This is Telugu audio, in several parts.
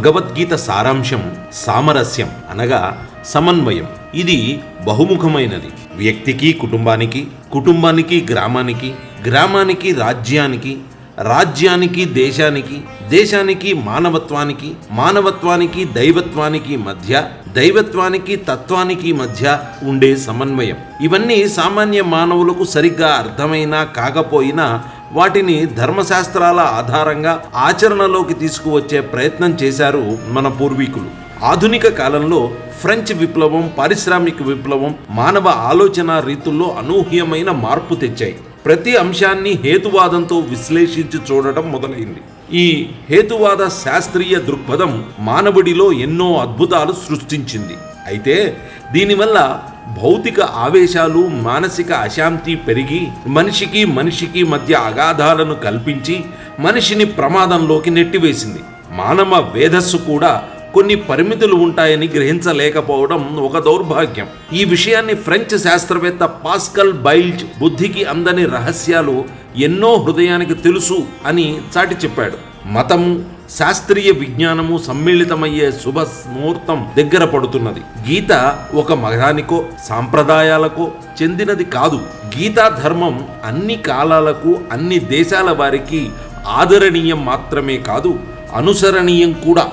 భగవద్గీత సారాంశం సామరస్యం అనగా సమన్వయం. ఇది బహుముఖమైనది. వ్యక్తికి కుటుంబానికి కుటుంబానికి గ్రామానికి గ్రామానికి రాజ్యానికి రాజ్యానికి దేశానికి దేశానికి మానవత్వానికి మానవత్వానికి దైవత్వానికి మధ్య దైవత్వానికి తత్వానికి మధ్య ఉండే సమన్వయం. ఇవన్నీ సామాన్య మానవులకు సరిగ్గా అర్థమైనా కాకపోయినా వాటిని ధర్మశాస్త్రాల ఆధారంగా ఆచరణలోకి తీసుకువచ్చే ప్రయత్నం చేశారు మన పూర్వీకులు. ఆధునిక కాలంలో ఫ్రెంచ్ విప్లవం పారిశ్రామిక విప్లవం మానవ ఆలోచన రీతుల్లో అనూహ్యమైన మార్పు తెచ్చాయి. ప్రతి అంశాన్ని హేతువాదంతో విశ్లేషించి చూడటం మొదలైంది. ఈ హేతువాద శాస్త్రీయ దృక్పథం మానవుడిలో ఎన్నో అద్భుతాలు సృష్టించింది. అయితే దీనివల్ల భౌతిక ఆవేశాలు మానసిక అశాంతి పెరిగి మనిషికి మనిషికి మధ్య అగాధాలను కల్పించి మనిషిని ప్రమాదంలోకి నెట్టివేసింది. మానవ వేధస్సు కూడా కొన్ని పరిమితులు ఉంటాయని గ్రహించలేకపోవడం ఒక దౌర్భాగ్యం. ఈ విషయాన్ని ఫ్రెంచ్ శాస్త్రవేత్త పాస్కల్ బైల్జ్ బుద్ధికి అందని రహస్యాలు ఎన్నో హృదయానికి తెలుసు అని చాటి చెప్పాడు. మతము శాస్త్రీయ విజ్ఞానము సమ్మిళితమయ్యే శుభ ముహూర్తం దగ్గర పడుతున్నది. గీత ఒక మగానికో సాంప్రదాయాలకో చెందినది కాదు. గీతా ధర్మం అన్ని కాలాలకు అన్ని దేశాల వారికి ఆదరణీయం మాత్రమే కాదు అనుసరణీయం కూడా.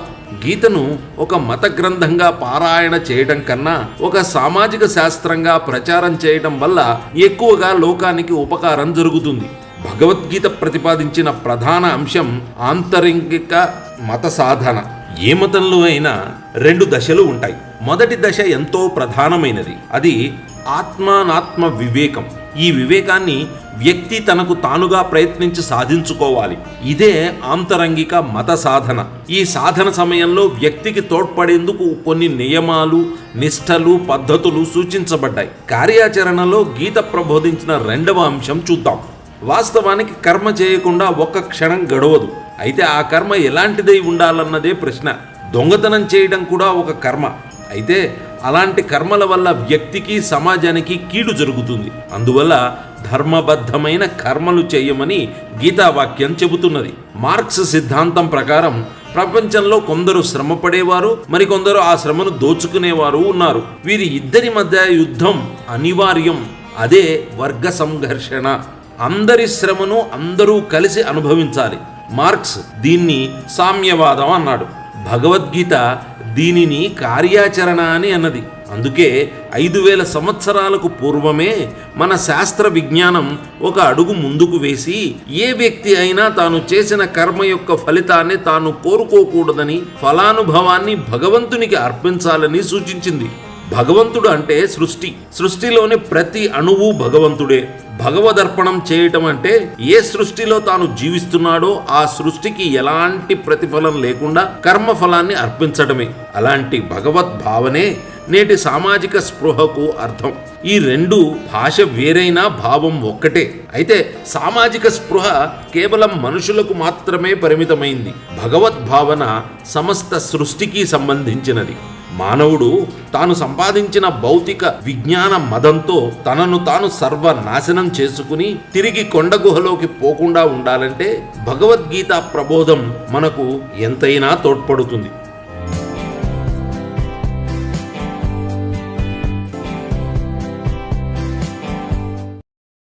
గీతను ఒక మత గ్రంథంగా పారాయణ చేయడం కన్నా ఒక సామాజిక శాస్త్రంగా ప్రచారం చేయడం వల్ల ఎక్కువగా లోకానికి ఉపకారం జరుగుతుంది. భగవద్గీత ప్రతిపాదించిన ప్రధాన అంశం ఆంతరింగిక మత సాధన. ఏ మతంలో అయినా రెండు దశలు ఉంటాయి. మొదటి దశ ఎంతో ప్రధానమైనది. అది ఆత్మానాత్మ వివేకం. ఈ వివేకాన్ని వ్యక్తి తనకు తానుగా ప్రయత్నించి సాధించుకోవాలి. ఇదే ఆంతరంగిక మత సాధన. ఈ సాధన సమయంలో వ్యక్తికి తోడ్పడేందుకు కొన్ని నియమాలు నిష్టలు పద్ధతులు సూచించబడ్డాయి. కార్యాచరణలో గీత ప్రబోధించిన రెండవ అంశం చూద్దాం. వాస్తవానికి కర్మ చేయకుండా ఒక్క క్షణం గడవదు. అయితే ఆ కర్మ ఎలాంటిదై ఉండాలన్నదే ప్రశ్న. దొంగతనం చేయడం కూడా ఒక కర్మ. అయితే అలాంటి కర్మల వల్ల వ్యక్తికి సమాజానికి కీడు జరుగుతుంది. అందువల్ల ధర్మబద్ధమైన కర్మలు చేయమని గీతావాక్యం చెబుతున్నది. మార్క్స్ సిద్ధాంతం ప్రకారం ప్రపంచంలో కొందరు శ్రమపడేవారు మరికొందరు ఆ శ్రమను దోచుకునేవారు ఉన్నారు. వీరి ఇద్దరి మధ్య యుద్ధం అనివార్యం. అదే వర్గ సంఘర్షణ. అందరి శ్రమను అందరూ కలిసి అనుభవించాలి. మార్క్స్ దీన్ని సామ్యవాదం అన్నాడు. భగవద్గీత దీనిని కార్యాచరణ అని అన్నది. అందుకే ఐదు వేల సంవత్సరాలకు పూర్వమే మన శాస్త్ర విజ్ఞానం ఒక అడుగు ముందుకు వేసి ఏ వ్యక్తి అయినా తాను చేసిన కర్మ యొక్క ఫలితాన్ని తాను కోరుకోకూడదని ఫలానుభవాన్ని భగవంతునికి అర్పించాలని సూచించింది. భగవంతుడు అంటే సృష్టి. సృష్టిలోని ప్రతి అణువు భగవంతుడే. భగవదర్పణం చేయటం అంటే ఏ సృష్టిలో తాను జీవిస్తున్నాడో ఆ సృష్టికి ఎలాంటి ప్రతిఫలం లేకుండా కర్మఫలాన్ని అర్పించడమే అలాంటి భగవద్భావనే నేటి సామాజిక స్పృహకు అర్థం. ఈ రెండు భాష వేరైనా భావం ఒక్కటే. అయితే సామాజిక స్పృహ కేవలం మనుషులకు మాత్రమే పరిమితమైంది. భగవద్భావన సమస్త సృష్టికి సంబంధించినది. మానవుడు తాను సంపాదించిన భౌతిక విజ్ఞాన మదంతో తనను తాను సర్వనాశనం చేసుకుని తిరిగి కొండ గుహలోకి పోకుండా ఉండాలంటే భగవద్గీత ప్రబోధం మనకు ఎంతైనా తోడ్పడుతుంది.